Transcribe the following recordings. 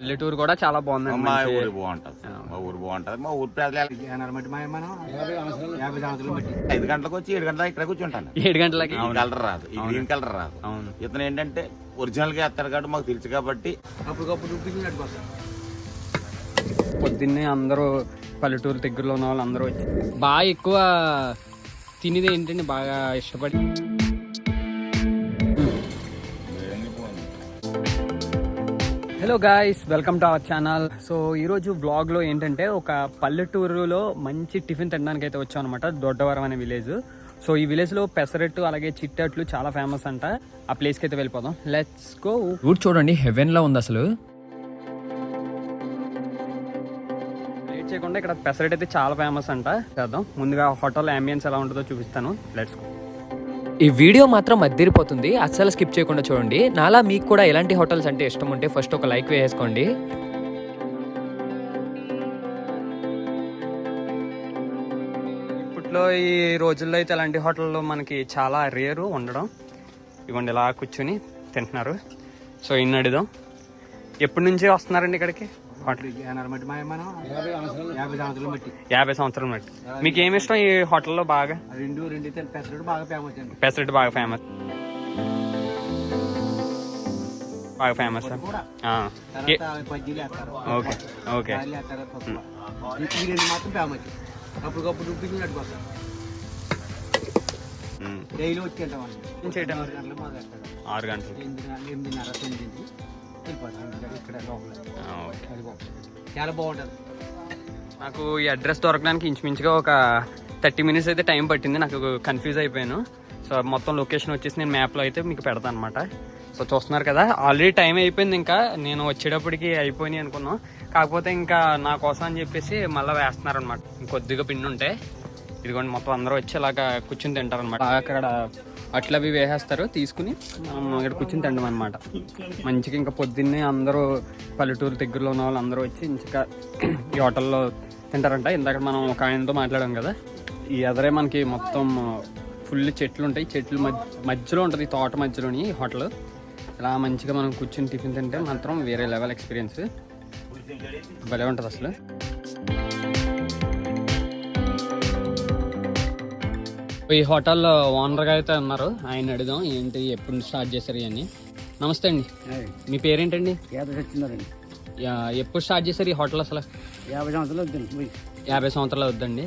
పల్లెటూరు కూడా చాలా బాగుందండి మా ఊరు బాగుంటది. మా ఊరు బాగుంటది. మా ఊరు ప్రజలు ఐదు గంటలకు వచ్చి ఏడు గంటలకు ఇక్కడ కూర్చుంటాను. ఏడు గంటలకి? కలర్ రాదు. గ్రీన్ కలర్ రాదు. అవును. ఇతను ఏంటంటే ఒరిజినల్గా వేస్తారు కాబట్టి మాకు తెలుసు కాబట్టి పొద్దున్నే అందరూ పల్లెటూరు దగ్గరలో ఉన్న వాళ్ళు అందరూ వచ్చి బాగా ఎక్కువ తినేది ఏంటండి బాగా ఇష్టపడి hello guys welcome to our channel so ఈరోజు వ్లాగ్లో ఏంటంటే ఒక పల్లెటూరులో మంచి టిఫిన్ తినడానికి అయితే వచ్చాం అనమాట దొడ్డవరం అనే విలేజ్ సో ఈ విలేజ్లో పెసరట్టు అలాగే చిట్టట్లు చాలా ఫేమస్ అంట. ఆ ప్లేస్కి అయితే వెళ్ళిపోదాం. లెట్స్ గో రూట్ చూడండి. హెవెన్లో ఉంది అసలు. లేట్ చేయకుండా ఇక్కడ పెసరట్ అయితే చాలా ఫేమస్ అంట. చేద్దాం. ముందుగా హోటల్ అంబియన్స్ ఎలా ఉంటుందో చూపిస్తాను. లెట్స్ గో ఈ వీడియో మాత్రం అద్దరిపోతుంది. అస్సలు స్కిప్ చేయకుండా చూడండి. నాలా మీకు కూడా ఎలాంటి హోటల్స్ అంటే ఇష్టం ఉంటే ఫస్ట్ ఒక లైక్ వేసుకోండి ఇప్పట్లో ఈ రోజుల్లో అయితే అలాంటి హోటల్లో మనకి చాలా రేరు ఉండడం. ఇవ్వండి ఇలా కూర్చుని తింటున్నారు. సో ఇన్నడిదాం. ఎప్పటి నుంచి వస్తున్నారండి ఇక్కడికి? హోటల్. జనాలు బట్టి మా- మనం యాభై సంవత్సరాలు బట్టి యాభై సంవత్సరం బట్టి మీకు ఏమి ఇష్టం ఈ హోటల్లో బాగా? ఆ రెండు రెండు ఇతర పెసరట్టు బాగా ఫేమస్ అండి. పెసరెట్ బాగా ఫేమస్ బాగా ఫేమస్ కూడా. తర్వాత బజ్జీలు వేస్తారు. Okay okay. గారెలు వేస్తారు పప్పు. ఈ రెండు మాత్రం ఫేమస్ అప్పటికప్పుడు చూపించి నడుకొస్తాం డైలీ వచ్చి వెళ్తామండి చేయటం? ఆరు గంటలు మాకు వేస్తారు. ఆరు గంటలు. ఎనిమిది ఎనిమిదిన్నర తొమ్మిది వెళ్ళిపోతాం ఇక్కడ- చాలా బాగుంటుంది నాకు ఈ అడ్రస్ దొరకడానికి ఇంచుమించుగా ఒక థర్టీ మినిట్స్ అయితే టైం పట్టింది. నాకు కన్ఫ్యూజ్ అయిపోయాను. సో మొత్తం లొకేషన్ వచ్చేసి నేను మ్యాప్లో అయితే మీకు పెడతాను అనమాట సో చూస్తున్నారు కదా ఆల్రెడీ టైం అయిపోయింది ఇంకా. నేను వచ్చేటప్పటికి అయిపోయినాయి అనుకున్నాం. కాకపోతే ఇంకా నా కోసం అని చెప్పేసి మళ్ళీ వేస్తున్నారు అనమాట ఇంకొద్దిగా పిండి ఉంటే ఇదిగోండి మొత్తం అందరూ వచ్చి ఇలాగా కూర్చుని తింటారనమాట అక్కడ అట్లా అవి వేసేస్తారు తీసుకుని మనం ఇక్కడ కూర్చుని తింటాం అనమాట మంచిగా ఇంకా పొద్దున్నే అందరూ పల్లెటూరు దగ్గరలో ఉన్న వాళ్ళు అందరూ వచ్చి ఇంకా ఈ హోటల్లో తింటారంట. ఇందాక మనం ఒక ఆయనతో మాట్లాడాం కదా. ఈ ఎదరే మనకి మొత్తం ఫుల్ చెట్లు ఉంటాయి. చెట్లు మధ్య మధ్యలో ఉంటుంది ఈ తోట మధ్యలోని హోటల్. అలా మంచిగా మనం కూర్చుని టిఫిన్ తింటే మాత్రం వేరే లెవెల్ ఎక్స్పీరియన్స్. భలే ఉంటుంది అసలు. ఈ హోటల్లో ఓనర్గా అయితే ఉన్నారు. ఆయన అడుగుదాం ఏంటి ఎప్పుడు స్టార్ట్ చేశారు ఇవన్నీ. నమస్తే అండి. మీ పేరేంటండి? ఎప్పుడు స్టార్ట్ చేశారు ఈ హోటల్ అసలు? యాభై సంవత్సరాలు వచ్చింది యాభై సంవత్సరాలు అవుద్దండి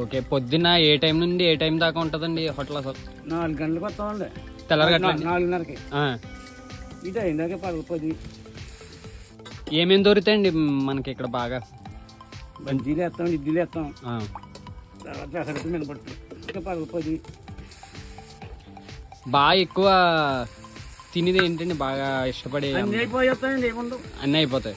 ఓకే పొద్దున్న ఏ టైం నుండి ఏ టైం దాకా ఉంటుందండి ఈ హోటల్ అసలు? నాలుగు గంటలకు వస్తామండి. తెల్లరగట్లండి నాలుగున్నరకి. ఇదే ఇందాక పది పది. ఏమేమి దొరుకుతాయండి మనకి ఇక్కడ బాగా? బంజీలు వేస్తాం ఇడ్లీలు వేస్తాం. పది బాగా ఎక్కువ తినేది ఏంటండి బాగా ఇష్టపడే అన్నీ ఏముండవు. అన్నీ అయిపోతాయి.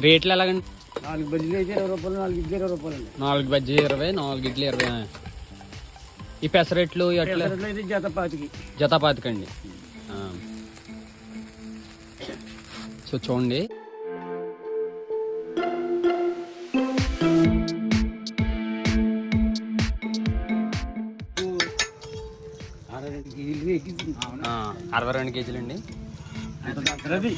రేట్లు ఎలాగండి? నాలుగు బజ్జీలు అయితే ఇరవై రూపాయలు నాలుగు ఇడ్లీ ఇరవై రూపాయలు అండి. నాలుగు బజ్జీ ఇరవై నాలుగు ఇడ్లీ ఇరవై. ఈ పెసరెట్లు అట్లా? పెసరట్లు అయితే జత పాతికి జతాపాతికండి. ఆ. సో చూడండి. అరవై రెండు కేజీలండి. రవి.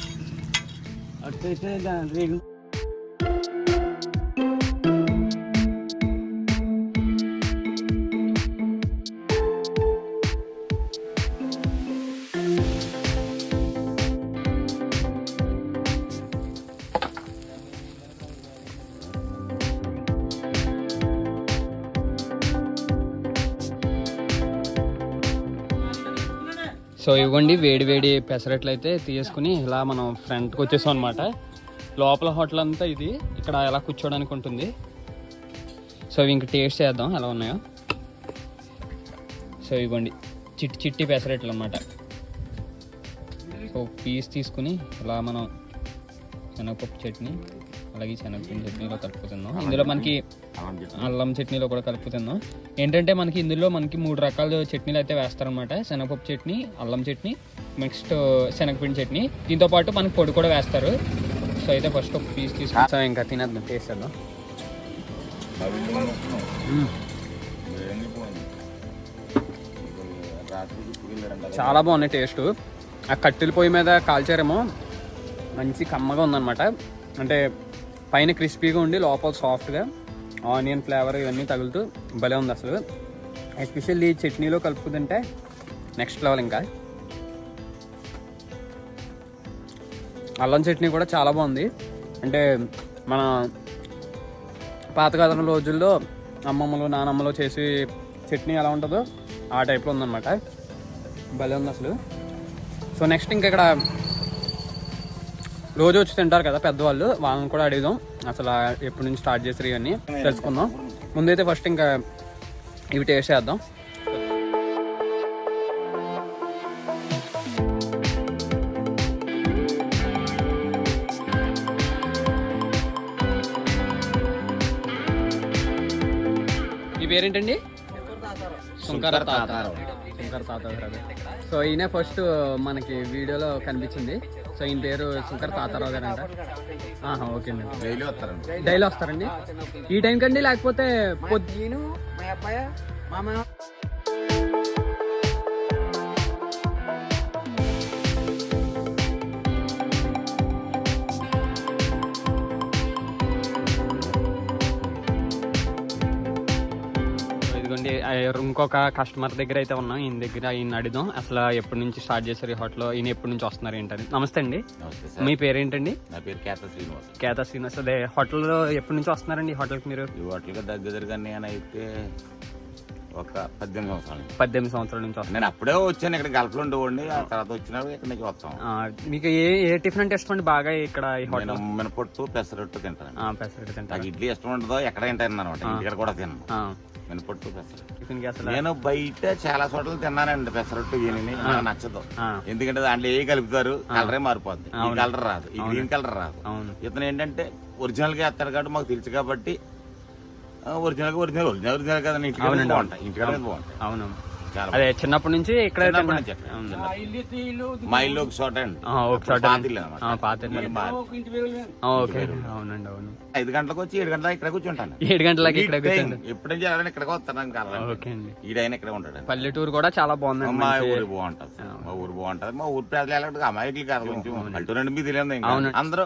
సో ఇవ్వండి వేడి వేడి పెసరట్లు అయితే తీసుకుని ఇలా మనం ఫ్రంట్కి వచ్చేసాం అనమాట లోపల హోటల్ అంతా ఇది. ఇక్కడ ఎలా కూర్చోడానికి ఉంటుంది. సో ఇవి ఇంక టేస్ట్ చేద్దాం ఎలా ఉన్నాయో. సో ఇవ్వండి చిట్టి చిట్టి పెసరట్లు అనమాట సో పీస్ తీసుకుని ఇలా మనం శనగపప్పు చట్నీ అలాగే శనగపిండి చట్నీలో కలుపుతున్నాం ఇందులో మనకి అల్లం చట్నీలో కూడా కలుపుతున్నాం ఏంటంటే మనకి ఇందులో మనకి మూడు రకాల చట్నీలు అయితే వేస్తారనమాట శనగపప్పు చట్నీ అల్లం చట్నీ నెక్స్ట్ శనగపిండి చట్నీ. దీంతో పాటు మనకి పొడి కూడా వేస్తారు. సో అయితే ఫస్ట్ ఒక పీస్ తీసుకుంటాం ఇంకా తినేద్దాం టేస్ట్ చాలా బాగున్నాయి టేస్ట్ ఆ కట్టెల పొయ్యి మీద కాల్చారేమో మంచి కమ్మగా ఉందన్నమాట. అంటే పైన క్రిస్పీగా ఉండి లోపల సాఫ్ట్గా ఆనియన్ ఫ్లేవర్ ఇవన్నీ తగులుతూ భలే ఉంది అసలు. ఎస్పెషల్లీ చట్నీలో కలుపుతుంటే నెక్స్ట్ లెవెల్ ఇంకా. అల్లం చట్నీ కూడా చాలా బాగుంది. అంటే మన పాతకాలం రోజుల్లో అమ్మమ్మలు నానమ్మలు చేసి చట్నీ ఎలా ఉంటుందో ఆ టైప్లో ఉందన్నమాట. భలే ఉంది అసలు. సో నెక్స్ట్ ఇంకా ఇక్కడ రోజు వచ్చి తింటారు కదా పెద్దవాళ్ళు. వాళ్ళని కూడా అడుగుదాం. అసలు ఎప్పటి నుంచి స్టార్ట్ చేసారు ఇవన్నీ తెలుసుకుందాం. ముందైతే ఫస్ట్ ఇంకా ఇవి టేస్ట్ చేద్దాం. ఈ పేరేంటండి? శంకర తాతారావు శంకర తాతారావు సో ఈయన ఫస్ట్ మనకి వీడియోలో కనిపించింది. సో ఈయన పేరు శంకర తాతారావు గారు అంట. ఓకే అండి డైలీ వస్తారండి. డైలీ వస్తారండి. ఈ టైం కండి లేకపోతే పొద్దు నేను మా అబ్బాయి మామ. ఆ ఇంకొక కస్టమర్ దగ్గర అయితే ఉన్నాం. ఈయన దగ్గర ఈయన అడుగుదాం. అసలు ఎప్పటి నుంచి స్టార్ట్ చేశారు ఈ హోటల్ ఈయన ఎప్పటి నుంచి వస్తున్నారు ఏంటని. నమస్తే అండి. మీ పేరేంటండి? నా పేరు కేత శ్రీనివాస్. కేతా శ్రీనివాస్. అదే హోటల్లో ఎప్పటి నుంచి వస్తున్నారండి ఈ హోటల్కి మీరు? ఈ హోటల్గా దగ్గర దగ్గర నేనైతే ఒక పద్దెనిమిది సంవత్సరాలు పద్దెనిమిది సంవత్సరాల నుంచి వస్తున్నారు. నేను అప్పుడే వచ్చాను. ఇక్కడ గల్ఫ్లో ఉండేవాడిని. ఆ తర్వాత వచ్చినప్పుడు ఇక్కడ నుంచి వస్తాం. మీకు ఏ ఏ టిఫిన్ అంటే ఇష్టం అండి? బాగా ఇక్కడ హోటల్ నేను మినపొట్టు పెసరట్టు తింటాను పెసరెట్ తింటారు? నాకు ఇడ్లీ ఇష్టం ఉండదో ఎక్కడ తింటాను అనమాట ఇంటికాడ కూడా తిన్నాను మినపొట్టు పెసరట్టు నేను బయట చాలా చోట్ల తిన్నానండి పెసరట్టు నాకు నచ్చదు. ఎందుకంటే దాంట్లో ఏ కలుపుతారు కలరే మారిపోద్ది. ఈ కలర్ రాదు. ఈ గ్రీన్ కలర్ రాదు. ఇతను ఏంటంటే ఒరిజినల్గా వేస్తాడు కాబట్టి మాకు తెలుసు కాబట్టి ఒరిజినల్గా ఒరిజినల్ ఒరిజినల్ ఒరిజినల్ కదా అవునండి. బాగుంటాయి. ఇంటికాడ బాగుంటాయి. అవును. అదే చిన్నప్పటి నుంచి ఇక్కడ మా ఇల్లు ఒక చోట ఓకే. అవునండి అవును. ఐదు గంటలకు వచ్చి ఏడు గంటలకు ఇక్కడ కూర్చుంటాను ఏడు గంటలకి ఇక్కడ ఎప్పుడు నుంచి ఇక్కడికి వస్తాను ఓకే అండి. ఈడైనా ఇక్కడే ఉంటాడు. పల్లెటూరు కూడా చాలా బాగుందండి మా ఊరు బాగుంటది. మా ఊరు బాగుంటది. మా ఊరు ప్రజలు ఎలాంటి అమాయకులు కాదు కొంచెం. పల్లెటూరు అంటే మీకు తెలియదు. అందరూ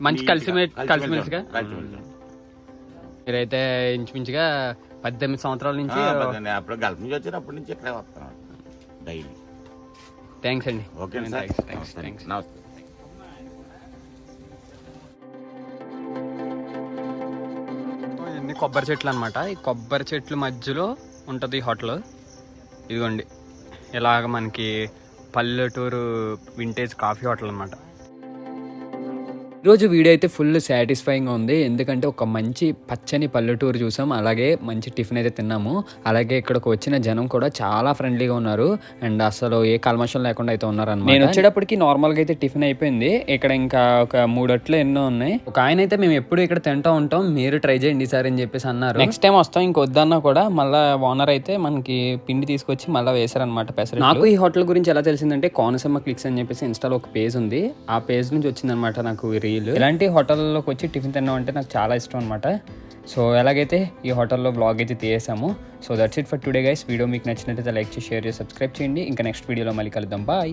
మంచి కలిసి కలిసిమెలిసిగా? కలిసిమెలిసి మీరైతే ఇంచుమించుగా పద్దెనిమిది సంవత్సరాల నుంచి. అప్పుడు గల్ఫ్ నుంచి వచ్చారు అప్పటి నుంచి ఇక్కడే వస్తాను. డైలీ థ్యాంక్స్ అండి. ఓకే థ్యాంక్స్ థ్యాంక్స్ నమస్తే. థ్యాంక్స్ నమస్తే ఇవన్నీ కొబ్బరి చెట్లు అనమాట ఈ కొబ్బరి చెట్ల మధ్యలో ఉంటుంది ఈ హోటల్. ఇదిగోండి. ఇలాగ మనకి పల్లెటూరు వింటేజ్ కాఫీ హోటల్ అనమాట ఈరోజు వీడియో అయితే ఫుల్ సాటిస్ఫైయింగ్ ఉంది. ఎందుకంటే ఒక మంచి పచ్చని పల్లెటూరు చూసాం. అలాగే మంచి టిఫిన్ అయితే తిన్నాము. అలాగే ఇక్కడికి వచ్చిన జనం కూడా చాలా ఫ్రెండ్లీగా ఉన్నారు. అండ్ అసలు ఏ కల్మషం లేకుండా అయితే ఉన్నారు నేను వచ్చేటప్పటికి నార్మల్గా అయితే టిఫిన్ అయిపోయింది. ఇక్కడ ఇంకా ఒక మూడట్లు ఎన్నో ఉన్నాయి. ఒక ఆయన అయితే మేము ఎప్పుడు ఇక్కడ తింటా ఉంటాం. మీరు ట్రై చేయండి సార్ అని చెప్పేసి అన్నారు. నెక్స్ట్ టైం వస్తాం. ఇంకొద్దన్నా కూడా మళ్ళీ ఓనర్ అయితే మనకి పిండి తీసుకొచ్చి మళ్ళీ వేశారనమాట పెసర నాకు ఈ హోటల్ గురించి ఎలా తెలిసిందంటే కోనసమ్మ క్లిక్స్ అని చెప్పేసి ఇన్స్టాలో ఒక పేజ్ ఉంది. ఆ పేజ్ నుంచి వచ్చిందనమాట నాకు వీళ్ళు ఇలాంటి హోటల్లోకి వచ్చి టిఫిన్ తినడం అంటే నాకు చాలా ఇష్టం అనమాట సో ఎలాగైతే ఈ హోటల్లో బ్లాగ్ అయితే తీసేసాము so that's it for today guys video మీకు నచ్చినట్టయితే లైక్ చేసి షేర్ చేసి సబ్స్క్రైబ్ చేయండి. ఇంకా నెక్స్ట్ వీడియోలో మళ్ళీ కలుద్దాం. బాయ్